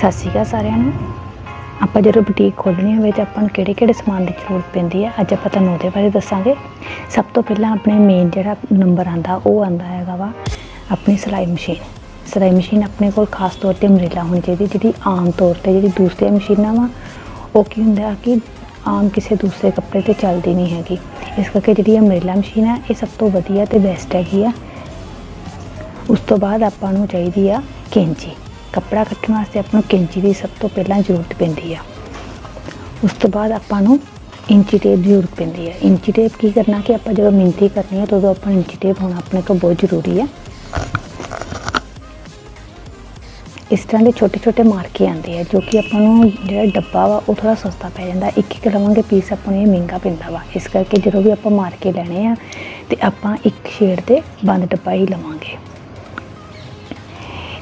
ਸਤਿ ਸ਼੍ਰੀ ਅਕਾਲ ਸਾਰਿਆਂ ਨੂੰ। ਆਪਾਂ ਜਦੋਂ ਬੁਟੀਕ ਖੋਲ੍ਹਣੀ ਹੋਵੇ ਤਾਂ ਆਪਾਂ ਨੂੰ ਕਿਹੜੇ ਕਿਹੜੇ ਸਮਾਨ ਦੀ ਜ਼ਰੂਰਤ ਪੈਂਦੀ ਹੈ, ਅੱਜ ਆਪਾਂ ਤੁਹਾਨੂੰ ਉਹਦੇ ਬਾਰੇ ਦੱਸਾਂਗੇ। ਸਭ ਤੋਂ ਪਹਿਲਾਂ ਆਪਣੇ ਮੇਨ ਜਿਹੜਾ ਨੰਬਰ ਆਂਦਾ, ਉਹ ਆਂਦਾ ਹੈਗਾ ਵਾ ਆਪਣੀ ਸਿਲਾਈ ਮਸ਼ੀਨ। ਸਿਲਾਈ ਮਸ਼ੀਨ ਆਪਣੇ ਕੋਲ ਖਾਸ ਤੌਰ ਤੇ ਅਮਰੀਲਾ ਹੋਣੀ ਚਾਹੀਦੀ, ਜਿਹੜੀ ਆਮ ਤੌਰ ਤੇ ਜਿਹੜੀ ਦੂਸਰੀਆਂ ਮਸ਼ੀਨਾਂ ਵਾ, ਉਹ ਕੀ ਹੁੰਦਾ ਕਿ ਆਮ ਕਿਸੇ ਦੂਸਰੇ ਕੱਪੜੇ ਤੇ ਚੱਲਦੀ ਨਹੀਂ ਹੈਗੀ। ਇਸ ਕਰਕੇ ਜਿਹੜੀ ਅਮਰੀਲਾ ਮਸ਼ੀਨ ਹੈ, ਇਹ ਸਭ ਤੋਂ ਵਧੀਆ ਤੇ ਬੈਸਟ ਹੈਗੀ ਆ। ਉਸ ਤੋਂ ਬਾਅਦ ਆਪਾਂ ਨੂੰ ਚਾਹੀਦੀ ਆ ਕੈਂਚੀ। ਕੱਪੜਾ ਕੱਟਣ ਵਾਸਤੇ ਆਪਾਂ ਨੂੰ ਕੈਂਚੀ ਦੀ ਸਭ ਤੋਂ ਪਹਿਲਾਂ ਜ਼ਰੂਰਤ ਪੈਂਦੀ ਆ। ਉਸ ਤੋਂ ਬਾਅਦ ਆਪਾਂ ਨੂੰ ਇੰਚੀ ਟੇਪ ਦੀ ਜ਼ਰੂਰਤ ਪੈਂਦੀ ਹੈ ਇੰਚੀ ਟੇਪ ਕੀ ਕਰਨਾ ਕਿ ਆਪਾਂ ਜਦੋਂ ਮਿਹਨਤੀ ਕਰਨੀ ਹੈ ਤਾਂ ਉਦੋਂ ਆਪਾਂ ਨੂੰ ਇੰਚੀ ਟੇਪ ਹੋਣਾ ਆਪਣੇ ਕੋਲ ਬਹੁਤ ਜ਼ਰੂਰੀ ਹੈ ਇਸ ਤਰ੍ਹਾਂ ਦੇ ਛੋਟੇ ਛੋਟੇ ਮਾਰਕੇ ਆਉਂਦੇ ਆ, ਜੋ ਕਿ ਆਪਾਂ ਨੂੰ ਜਿਹੜਾ ਡੱਬਾ ਵਾ, ਉਹ ਥੋੜਾ ਸਸਤਾ ਪੈ ਜਾਂਦਾ। ਇੱਕ ਇੱਕ ਲਵਾਂਗੇ ਪੀਸ ਆਪਾਂ ਨੂੰ ਇਹ ਮਹਿੰਗਾ ਪੈਂਦਾ ਵਾ। ਇਸ ਕਰਕੇ ਜਦੋਂ ਵੀ ਆਪਾਂ ਮਾਰਕੇ ਲੈਣੇ ਆ, ਤੇ ਆਪਾਂ ਇੱਕ ਸ਼ੇਡ ਦੇ ਬੰਦ ਡੱਬਾ ਹੀ ਲਵਾਂਗੇ।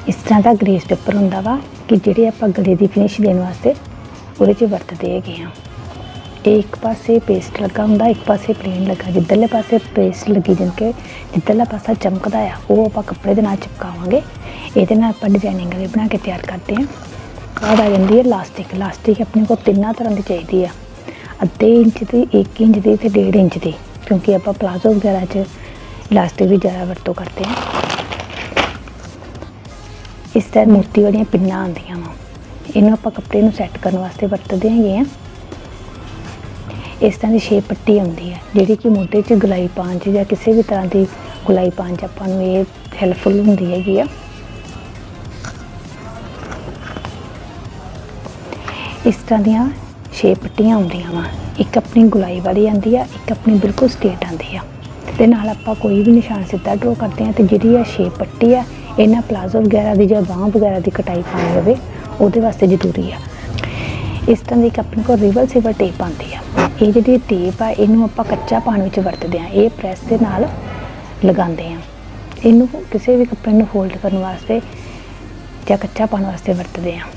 ਇਸ ਤਰ੍ਹਾਂ ਦਾ ਗ੍ਰੇਸ ਪੇਪਰ ਹੁੰਦਾ ਵਾ ਕਿ ਜਿਹੜੇ ਆਪਾਂ ਗਲੇ ਦੀ ਫਿਨਿਸ਼ ਦੇਣ ਵਾਸਤੇ ਉਹਦੇ 'ਚ ਵਰਤਦੇ ਹੈਗੇ ਆ ਇਹ ਇੱਕ ਪਾਸੇ ਪੇਸਟ ਲੱਗਾ ਹੁੰਦਾ ਇੱਕ ਪਾਸੇ ਪਲੇਨ ਲੱਗਾ ਜਿੱਧਰਲੇ ਪਾਸੇ ਪੇਸਟ ਲੱਗੀ ਜਿਨ ਕੇ ਜਿੱਧਰਲਾ ਪਾਸਾ ਚਮਕਦਾ ਆ ਉਹ ਆਪਾਂ ਕੱਪੜੇ ਦੇ ਨਾਲ ਚਿਪਕਾਵਾਂਗੇ ਇਹਦੇ ਨਾਲ ਆਪਾਂ ਡਿਜ਼ਾਈਨਿੰਗ ਵੀ ਬਣਾ ਕੇ ਤਿਆਰ ਕਰਦੇ ਹਾਂ ਬਾਅਦ ਆ ਜਾਂਦੀ ਹੈ ਲਾਸਟਿਕ ਲਾਸਟਿਕ ਆਪਣੇ ਕੋਲ ਤਿੰਨਾਂ ਤਰ੍ਹਾਂ ਦੀ ਚਾਹੀਦੀ ਆ ਅੱਧੇ ਇੰਚ ਦੀ 1 ਇੰਚ ਦੀ ਤੇ 1.5 ਇੰਚ ਦੀ ਕਿਉਂਕਿ ਆਪਾਂ ਪਲਾਜ਼ੋ ਵਗੈਰਾ 'ਚ ਲਾਸਟਿਕ ਦੀ ਜ਼ਿਆਦਾ ਵਰਤੋਂ ਕਰਦੇ ਹਾਂ ਇਸ ਤਰ੍ਹਾਂ ਮੂਰਤੀ ਵਾਲੀਆਂ ਪਿੰਨਾਂ ਆਉਂਦੀਆਂ ਵਾ। ਇਹਨੂੰ ਆਪਾਂ ਕੱਪੜੇ ਨੂੰ ਸੈੱਟ ਕਰਨ ਵਾਸਤੇ ਵਰਤਦੇ ਹੈਗੇ ਆ। ਇਸ ਤਰ੍ਹਾਂ ਦੀ ਛੇ ਪੱਟੀ ਆਉਂਦੀ ਹੈ ਜਿਹੜੀ ਕਿ ਮੋਢੇ 'ਚ ਗੁਲਾਈ ਪਾਉਣ 'ਚ ਜਾਂ ਕਿਸੇ ਵੀ ਤਰ੍ਹਾਂ ਦੀ ਗੁਲਾਈ ਪਾਉਣ 'ਚ ਆਪਾਂ ਨੂੰ ਇਹ ਹੈਲਪਫੁਲ ਹੁੰਦੀ ਹੈਗੀ ਆ। ਇਸ ਤਰ੍ਹਾਂ ਦੀਆਂ ਛੇ ਪੱਟੀਆਂ ਆਉਂਦੀਆਂ ਵਾ। ਇੱਕ ਆਪਣੀ ਗੁਲਾਈ ਵਾਲੀ ਆਉਂਦੀ ਆ, ਇੱਕ ਆਪਣੀ ਬਿਲਕੁਲ ਸਟੇਟ ਆਉਂਦੀ ਆ। ਤੇ ਨਾਲ ਆਪਾਂ ਕੋਈ ਵੀ ਨਿਸ਼ਾਨ ਸਿੱਧਾ ਡਰਾ ਕਰਦੇ ਆ ਤੇ ਜਿਹੜੀ ਆ ਛੇ ਪੱਟੀ ਆ ਇਹਨਾਂ ਪਲਾਜ਼ੋ ਵਗੈਰਾ ਦੀ ਜਾਂ ਬਾਂਹ ਵਗੈਰਾ ਦੀ ਕਟਾਈ ਪਾਉਣੀ ਹੋਵੇ, ਉਹਦੇ ਵਾਸਤੇ ਜ਼ਰੂਰੀ ਆ। ਇਸ ਤਰ੍ਹਾਂ ਦੀ ਇੱਕ ਆਪਣੇ ਕੋਲ ਰਿਵਲ ਰਿਵਰਸਿਬਲ ਟੇਪ ਆਉਂਦੀ ਆ। ਇਹ ਜਿਹੜੀ ਟੇਪ ਆ, ਇਹਨੂੰ ਆਪਾਂ ਕੱਚਾ ਪਾਉਣ ਵਿੱਚ ਵਰਤਦੇ ਆ। ਇਹ ਪ੍ਰੈਸ ਦੇ ਨਾਲ ਲਗਾਉਂਦੇ ਆ। ਇਹਨੂੰ ਕਿਸੇ ਵੀ ਕੱਪੜੇ ਨੂੰ ਫੋਲਡ ਕਰਨ ਵਾਸਤੇ ਜਾਂ ਕੱਚਾ ਪਾਉਣ ਵਾਸਤੇ ਵਰਤਦੇ ਆ।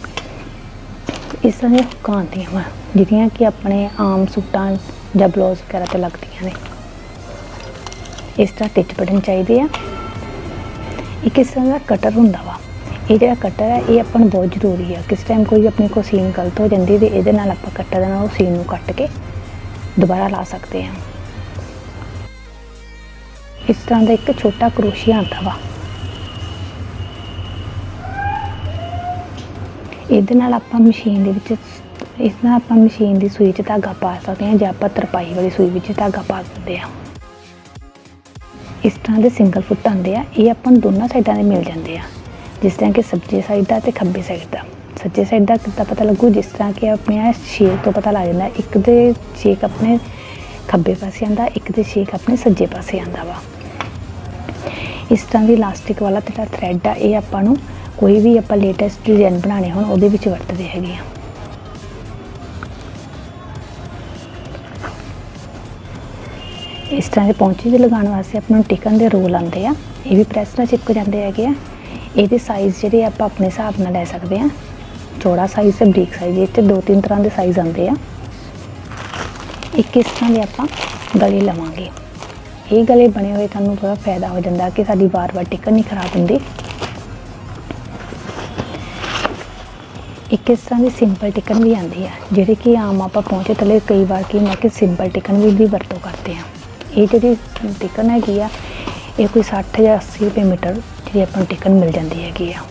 ਇਸ ਤਰ੍ਹਾਂ ਦੀਆਂ ਹੁੱਕਾਂ ਆਉਂਦੀਆਂ ਵਾ, ਜਿਹੜੀਆਂ ਕਿ ਆਪਣੇ ਆਮ ਸੂਟਾਂ ਜਾਂ ਬਲਾਉਜ਼ ਵਗੈਰਾ ਤੇ ਲੱਗਦੀਆਂ ਨੇ। ਇਸ ਤਰ੍ਹਾਂ ਟਿਚ ਬਟਨ ਚਾਹੀਦੇ ਆ। ਇੱਕ ਇਸ ਤਰ੍ਹਾਂ ਦਾ ਕਟਰ ਹੁੰਦਾ ਵਾ? ਇਹ ਜਿਹੜਾ ਕਟਰ ਹੈ, ਇਹ ਆਪਾਂ ਨੂੰ ਬਹੁਤ ਜ਼ਰੂਰੀ ਹੈ ਕਿਸ ਟਾਈਮ ਕੋਈ ਆਪਣੇ ਕੋ ਸੀਨ ਗਲਤ ਹੋ ਜਾਂਦੀ ਤੇ ਇਹਦੇ ਨਾਲ ਆਪਾਂ ਕਟਰ ਦੇ ਨਾਲ ਉਹ ਸੀਨ ਨੂੰ ਕੱਟ ਕੇ ਦੁਬਾਰਾ ਲਾ ਸਕਦੇ ਹਾਂ। ਇਸ ਤਰ੍ਹਾਂ ਦਾ ਇੱਕ ਛੋਟਾ ਕਰੋਸ਼ੀਆ ਆਉਂਦਾ ਵਾ। ਇਹਦੇ ਨਾਲ ਆਪਾਂ ਮਸ਼ੀਨ ਦੇ ਵਿੱਚ, ਇਸ ਨਾਲ ਆਪਾਂ ਮਸ਼ੀਨ ਦੀ ਸੂਈ 'ਚ ਧਾਗਾ ਪਾ ਸਕਦੇ ਹਾਂ ਜਾਂ ਆਪਾਂ ਤਰਪਾਈ ਵਾਲੀ ਸੂਈ ਵਿੱਚ ਧਾਗਾ ਪਾ ਸਕਦੇ ਹਾਂ। ਇਸ ਤਰ੍ਹਾਂ ਦੇ ਸਿੰਗਲ ਫੁੱਟ ਆਉਂਦੇ ਆ, ਇਹ ਆਪਾਂ ਨੂੰ ਦੋਨਾਂ ਸਾਈਡਾਂ ਦੇ ਮਿਲ ਜਾਂਦੇ ਆ। ਜਿਸ ਤਰ੍ਹਾਂ ਕਿ ਸੱਜੇ ਸਾਈਡ ਦਾ ਤੇ ਖੱਬੇ ਸਾਈਡ ਦਾ। ਸੱਜੇ ਸਾਈਡ ਦਾ ਕਿੱਦਾਂ ਪਤਾ ਲੱਗੂ? ਜਿਸ ਤਰ੍ਹਾਂ ਕਿ ਆਪਣੇ ਆ ਸ਼ੇਕ ਤੋਂ ਪਤਾ ਲੱਗ ਜਾਂਦਾ, ਇੱਕ ਦੇ ਸ਼ੇਕ ਆਪਣੇ ਖੱਬੇ ਪਾਸੇ ਆਂਦਾ ਇੱਕ ਦੇ ਸ਼ੇਕ ਆਪਣੇ ਸੱਜੇ ਪਾਸੇ ਆਂਦਾ ਵਾ। ਇਸ ਤਰ੍ਹਾਂ ਦੀ ਇਲਾਸਟਿਕ ਵਾਲਾ ਜਿਹੜਾ ਥ੍ਰੈਡ ਆ, ਇਹ ਆਪਾਂ ਨੂੰ ਕੋਈ ਵੀ ਆਪਾਂ ਲੇਟੈਸਟ ਡਿਜ਼ਾਈਨ ਬਣਾਉਣੇ ਹੋਣ, ਉਹਦੇ ਵਿੱਚ ਵਰਤਦੇ ਹੈਗੇ ਆ। ਇਸ ਤਰ੍ਹਾਂ ਦੇ ਪੌਂਚੇ ਜਿਹੇ ਲਗਾਉਣ ਵਾਸਤੇ ਆਪਾਂ ਨੂੰ ਟਿਕਨ ਦੇ ਰੋਲ ਆਉਂਦੇ ਆ। ਇਹ ਵੀ ਪ੍ਰੈਸ ਨਾਲ ਚਿਪਕ ਜਾਂਦੇ ਹੈਗੇ ਆ। ਇਹਦੇ ਸਾਈਜ਼ ਜਿਹੜੇ ਆਪਾਂ ਆਪਣੇ ਹਿਸਾਬ ਨਾਲ ਲੈ ਸਕਦੇ ਆ। ਚੌੜਾ ਸਾਈਜ਼ ਤੇ ਬਰੀਕ ਸਾਈਜ਼ ਇਹ 'ਚ ਦੋ ਤਿੰਨ ਤਰ੍ਹਾਂ ਦੇ ਸਾਈਜ਼ ਆਉਂਦੇ ਆ। ਇੱਕ ਇਸ ਤਰ੍ਹਾਂ ਦੇ ਆਪਾਂ ਗਲੇ ਲਵਾਂਗੇ। ਇਹ ਗਲੇ ਬਣੇ ਹੋਏ ਤੁਹਾਨੂੰ ਥੋੜਾ ਫਾਇਦਾ ਹੋ ਜਾਂਦਾ ਕਿ ਸਾਡੀ ਵਾਰ-ਵਾਰ ਟਿਕਨ ਨਹੀਂ ਖਰਾਬ ਹੁੰਦੀ। ਇੱਕ ਇਸ ਤਰ੍ਹਾਂ ਦੀ ਸਿੰਪਲ ਟਿਕਨ ਵੀ ਆਉਂਦੀ ਆ। ਜਿਹੜੇ ਕਿ ਆਮ ਆਪਾਂ ਪਹੁੰਚੇ ਥੱਲੇ ਕਈ ਵਾਰ ਕੀ ਮੈਂ ਕਿ ਸਿੰਪਲ ਟਿਕਨ ਵੀ ਦੀ ਵਰਤੋਂ ਕਰਦੇ ਆ। ਇਹ ਜਿਹੜੀ ਟਿਕਨ ਹੈਗੀ ਆ, ਇਹ ਕੋਈ 60 ਜਾਂ 80 ਰੁਪਏ ਮੀਟਰ ਜਿਹੜੀ ਆਪਾਂ ਨੂੰ ਟਿਕਨ ਮਿਲ ਜਾਂਦੀ ਹੈਗੀ ਆ।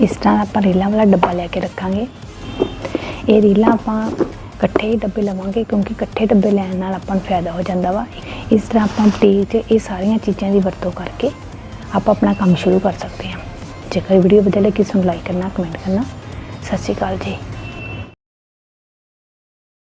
ਇਸ ਤਰ੍ਹਾਂ ਆਪਾਂ ਰੀਲਾਂ ਵਾਲਾ ਡੱਬਾ ਲੈ ਕੇ ਰੱਖਾਂਗੇ। ਇਹ ਰੀਲਾਂ ਆਪਾਂ ਇਕੱਠੇ ਹੀ ਡੱਬੇ ਲਵਾਂਗੇ ਕਿਉਂਕਿ ਇਕੱਠੇ ਡੱਬੇ ਲੈਣ ਨਾਲ ਆਪਾਂ ਨੂੰ ਫਾਇਦਾ ਹੋ ਜਾਂਦਾ ਵਾ। ਇਸ ਤਰ੍ਹਾਂ ਆਪਾਂ ਬੁਟੀਕ 'ਚ ਇਹ ਸਾਰੀਆਂ ਚੀਜ਼ਾਂ ਦੀ ਵਰਤੋਂ ਕਰਕੇ ਆਪਾਂ ਆਪਣਾ ਕੰਮ ਸ਼ੁਰੂ ਕਰ ਸਕਦੇ ਹਾਂ। ਜੇਕਰ ਵੀਡੀਓ ਵਧੀਆ ਲੱਗੀ ਤਾਂ ਲਾਈਕ ਕਰਨਾ ਕਮੈਂਟ ਕਰਨਾ। ਸਤਿ ਸ਼੍ਰੀ ਅਕਾਲ ਜੀ।